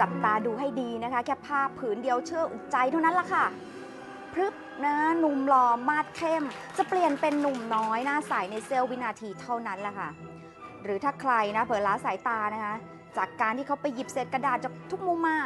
จับตาดูให้ดีนะคะ แค่ภาพผืนเดียวเชื่ออุกใจเท่านั้นละค่ะพรึบนะหนุ่มหล่อมาดเข้ม จะเปลี่ยนเป็นหนุ่มน้อยหน้าใสในเซลล์วินาทีเท่านั้นละค่ะ หรือถ้าใครนะเผลอล้าสายตานะคะ จากการที่เขาไปหยิบเศษกระดาษจากทุกมุมมา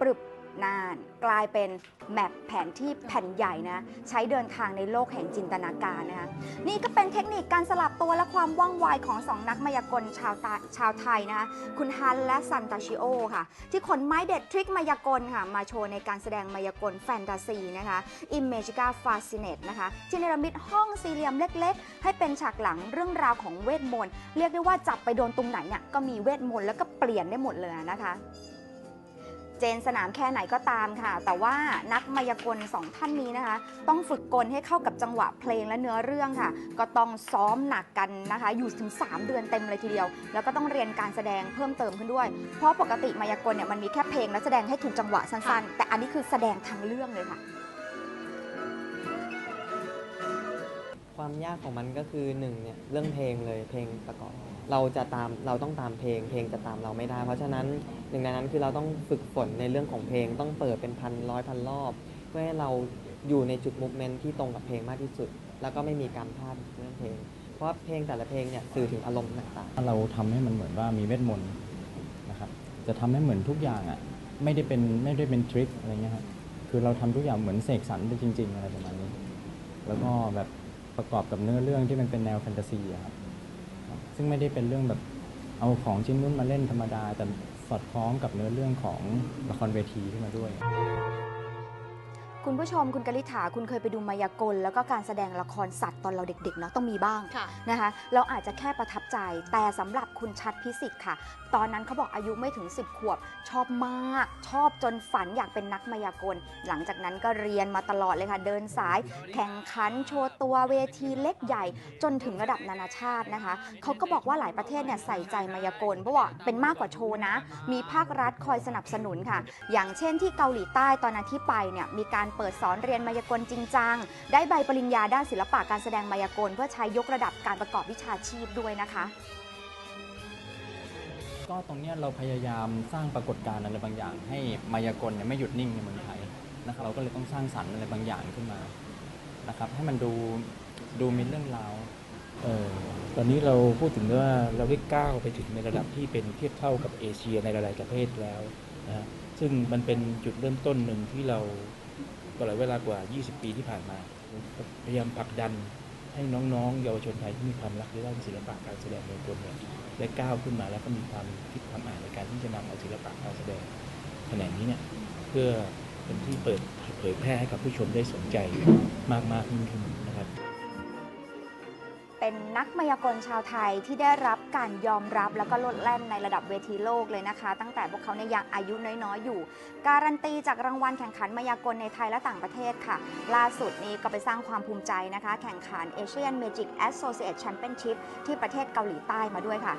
ปรึบ นาน กลายเป็นแมปแผนที่แผ่นใหญ่นะ ใช้เดินทางในโลกแห่งจินตนาการนะคะนี่ก็เป็นเทคนิคการสลับตัวและความว่องไวของสองนักมายากลชาวตาชาวไทยนะคะคุณฮันและซันตาชิโอค่ะ ที่ขนไม้เด็ดทริคมายากลค่ะ มาโชว์ในการแสดงมายากลแฟนตาซีนะคะ Imagica Fascinate นะคะที่เนรมิตห้องสี่เหลี่ยมเล็กๆ ให้เป็นฉากหลังเรื่องราวของเวทมนต์เรียกได้ว่าจับไปโดนตรงไหนเนี่ยก็มีเวทมนต์แล้วก็เปลี่ยนได้หมดเลยนะคะ เจนสนามแค่ไหนก็ตามค่ะ แต่ว่านักมายากลสองท่านนี้นะคะ ต้องฝึกกลให้เข้ากับจังหวะเพลงและเนื้อเรื่องค่ะ ก็ต้องซ้อมหนักกันนะคะ อยู่ถึง 3 เดือนเต็มเลยทีเดียว แล้วก็ต้องเรียนการแสดงเพิ่มเติมขึ้นด้วย เพราะปกติมายากลเนี่ยมันมีแค่เพลงและแสดงให้ถูกจังหวะสั้นๆ แต่อันนี้คือแสดงทั้งเรื่องเลยค่ะ ความยากของมันก็คือหนึ่งเนี่ยเรื่องเพลงเลยเพลงประกอบ เราจะตามเราต้องตามเพลง เพลงจะตามเราไม่ได้ เพราะฉะนั้นหนึ่งในนั้นคือเราต้องฝึกฝนในเรื่องของเพลงต้องเปิดเป็นพันร้อยพันรอบ เพื่อให้เราอยู่ในจุดมูฟเมนต์ที่ตรงกับเพลงมากที่สุด แล้วก็ไม่มีการพลาดเรื่องเพลง เพราะเพลงแต่ละเพลงเนี่ยสื่อถึงอารมณ์ต่างๆถ้าเราทำให้มันเหมือนว่ามีเวทมนต์นะครับ จะทำให้เหมือนทุกอย่างอะไม่ได้เป็นไม่ได้เป็นทริคอะไรเงี้ยครับคือเราทำทุกอย่างเหมือนเสกสรรไปจริง ๆ อะไรประมาณนี้ แล้วก็แบบ ประกอบกับเนื้อเรื่องที่มันเป็นแนวแฟนตาซีครับครับซึ่งไม่ได้เป็นเรื่องแบบเอาของชิ้นนู้นมาเล่นธรรมดา แต่สอดคล้องกับเนื้อเรื่องของละครเวทีขึ้นมาด้วย คุณผู้ชมคุณกลิษาคุณเคยไปดูมายากล แล้วก็การแสดงละครสัตว์ตอนเราเด็กๆเนาะต้องมีบ้างค่ะนะคะ เราอาจจะแค่ประทับใจ แต่สำหรับคุณชัดพิสิทธิ์ค่ะ ตอนนั้นเขาบอกอายุไม่ถึง 10 ขวบ ชอบมาก ชอบจนฝันอยากเป็นนักมายากล หลังจากนั้นก็เรียนมาตลอดเลยค่ะ เดินสาย แข่งขันโชว์ตัวเวทีเล็กใหญ่ จนถึงระดับนานาชาตินะคะเขาก็บอกว่าหลายประเทศเนี่ยใส่ใจมายากลเพราะว่าเป็นมากกว่าโชว์นะ มีภาครัฐคอยสนับสนุนค่ะ อย่างเช่นที่เกาหลีใต้ตอนนั้นที่ไปเนี่ยมีการเปิดสอนเรียนมายากลจริงจัง ได้ใบปริญญาด้านศิลปะการแสดงมายากล เพื่อใช้ยกระดับการประกอบวิชาชีพด้วยนะคะ ก็ตรงเนี้ยเราพยายามสร้างปรากฏการณ์อะไรบางอย่าง ให้มายากลเนี่ยไม่หยุดนิ่งในเมืองไทยนะครับเราก็เลยต้องสร้างสรรค์อะไรบางอย่างขึ้นมานะครับให้มันดูดูมีเรื่องราวเอ่อตอนนี้เราพูดถึงว่าเราได้ก้าวไปถึงในระดับที่เป็นเทียบเท่ากับเอเชียในหลายๆประเทศแล้วนะฮะซึ่งมันเป็นจุดเริ่มต้นหนึ่งที่เรา ตลอดเวลากว่า 20 ปีที่ผ่านมา พยายามผลักดันให้น้องๆ เยาวชนไทยที่มีความรักในด้านศิลปะการแสดงมายากลเนี่ยได้ก้าวขึ้นมาแล้วก็มีความคิดความอ่านในการที่จะนำเอาศิลปะการแสดงแขนงนี้เนี่ยเพื่อเป็นที่เปิดเผยแพร่ให้กับผู้ชมได้สนใจมากๆยิ่งขึ้นนะครับ เป็นนักมายากลชาวไทยที่ได้รับการยอมรับแล้วก็ลดแล่นในระดับเวทีโลกเลยนะคะ ตั้งแต่พวกเขาเนี่ยยังอายุน้อยๆอยู่ การันตีจากรางวัลแข่งขันมายากลในไทยและต่างประเทศค่ะ ล่าสุดนี้ก็ไปสร้างความภูมิใจนะคะ แข่งขัน Asian Magic Associate Championship ที่ประเทศเกาหลีใต้มาด้วยค่ะ